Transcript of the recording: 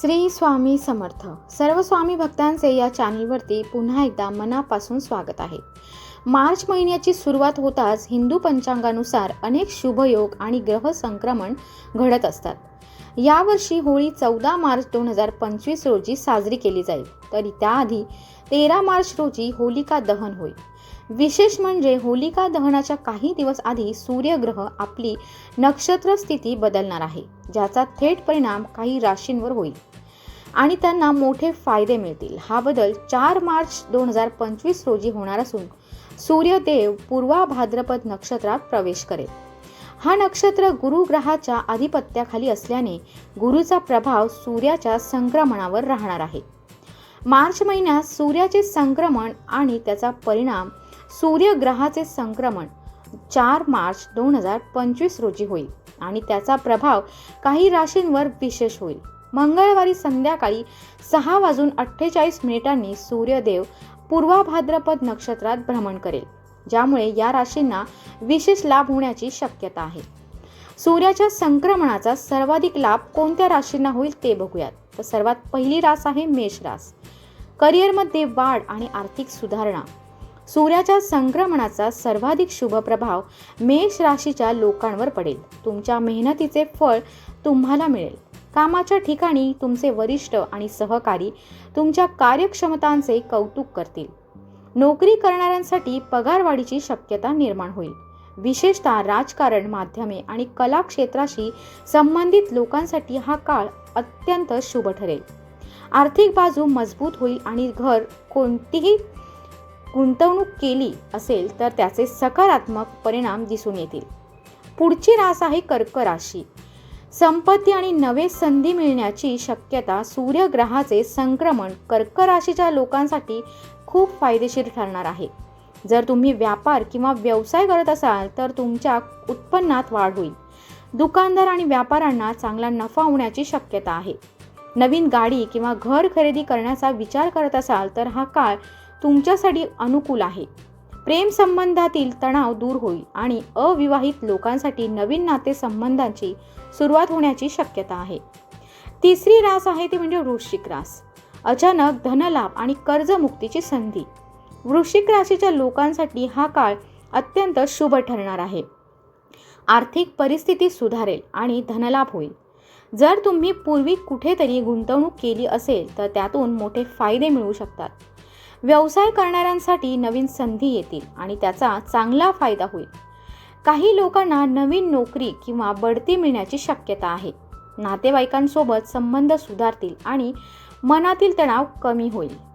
श्री स्वामी समर्थ. सर्व स्वामी भक्तांचे या चॅनलवरती पुन्हा एकदा मनापासून स्वागत आहे. मार्च महिन्याची सुरुवात होताच हिंदू पंचांगानुसार अनेक शुभयोग आणि ग्रह संक्रमण घडत असतात. यावर्षी होळी चौदा मार्च दोन हजार पंचवीस रोजी साजरी केली जाईल. तरी त्याआधी तेरा मार्च रोजी होलिका दहन होईल विशेष म्हणजे होलिका दहनाच्या काही दिवस आधी सूर्यग्रह आपली नक्षत्र स्थिती बदलणार आहे ज्याचा थेट परिणाम काही राशींवर होईल. आणि त्यांना मोठे फायदे मिळतील. हा बदल चार मार्च दोन हजार पंचवीस रोजी होणार असून सूर्यदेव पूर्वा भाद्रपद नक्षत्रात प्रवेश करेल. हा नक्षत्र गुरुग्रहाच्या आधिपत्याखाली असल्याने गुरुचा प्रभाव सूर्याच्या संक्रमणावर राहणार आहे. मार्च महिन्यात सूर्याचे संक्रमण आणि त्याचा परिणाम सूर्यग्रहाचे संक्रमण चार मार्च दोन हजार पंचवीस रोजी होईल आणि त्याचा प्रभाव काही राशींवर विशेष होईल. मंगळवारी संध्याकाळी सहा वाजून अठ्ठेचाळीस मिनिटांनी सूर्यदेव पूर्वा भाद्रपद नक्षत्रात भ्रमण करेल ज्यामुळे या राशींना विशेष लाभ होण्याची शक्यता आहे. सूर्याच्या संक्रमणाचा सर्वाधिक लाभ कोणत्या राशींना होईल ते बघूयात. तर सर्वात पहिली रास आहे मेष रास. करिअरमध्ये वाढ आणि आर्थिक सुधारणा. सूर्याच्या संक्रमणाचा सर्वाधिक शुभ प्रभाव मेष राशीच्या लोकांवर पडेल. तुमच्या मेहनतीचे फळ तुम्हाला मिळेल. कामाच्या ठिकाणी तुमचे वरिष्ठ आणि सहकारी तुमच्या कार्यक्षमतांचे कौतुक करतील. नोकरी करणाऱ्यांसाठी पगारवाढीची शक्यता निर्माण होईल. विशेषतः राजकारण माध्यमे आणि कला क्षेत्राशी संबंधित लोकांसाठी हा काळ अत्यंत शुभ ठरेल. आर्थिक बाजू मजबूत होईल आणि घर कोणतीही गुंतवणूक केली असेल तर त्याचे सकारात्मक परिणाम दिसून येतील. पुढची रास आहे कर्क राशी. संपत्ती आणि नवे संधी मिळण्याची शक्यता सूर्यग्रहाचे संक्रमण कर्क राशीच्या लोकांसाठी खूप फायदेशीर ठरणार आहे. जर तुम्ही व्यापार किंवा व्यवसाय करत असाल तर तुमच्या उत्पन्नात वाढ होईल. दुकानदार आणि व्यापाऱ्यांना चांगला नफा होण्याची शक्यता आहे. नवीन गाडी किंवा घर खरेदी करण्याचा विचार करत असाल तर हा काळ तुमच्यासाठी अनुकूल आहे. प्रेम संबंधातील तणाव दूर होईल आणि अविवाहित लोकांसाठी नवीन नातेसंबंधांची सुरुवात होण्याची शक्यता आहे. तिसरी रास आहे ती म्हणजे वृश्चिक रास. अचानक धनलाभ आणि कर्जमुक्तीची संधी. वृश्चिक राशीच्या लोकांसाठी हा काळ अत्यंत शुभ ठरणार आहे. आर्थिक परिस्थिती सुधारेल आणि धनलाभ होईल. जर तुम्ही पूर्वी कुठेतरी गुंतवणूक केली असेल तर त्यातून मोठे फायदे मिळू शकतात. व्यवसाय करणाऱ्यांसाठी नवीन संधी येतील आणि त्याचा चांगला फायदा होईल. काही लोकांना नवीन नोकरी किंवा बढती मिळण्याची शक्यता आहे. नातेवाईकांसोबत संबंध सुधारतील आणि मनातील तणाव कमी होईल.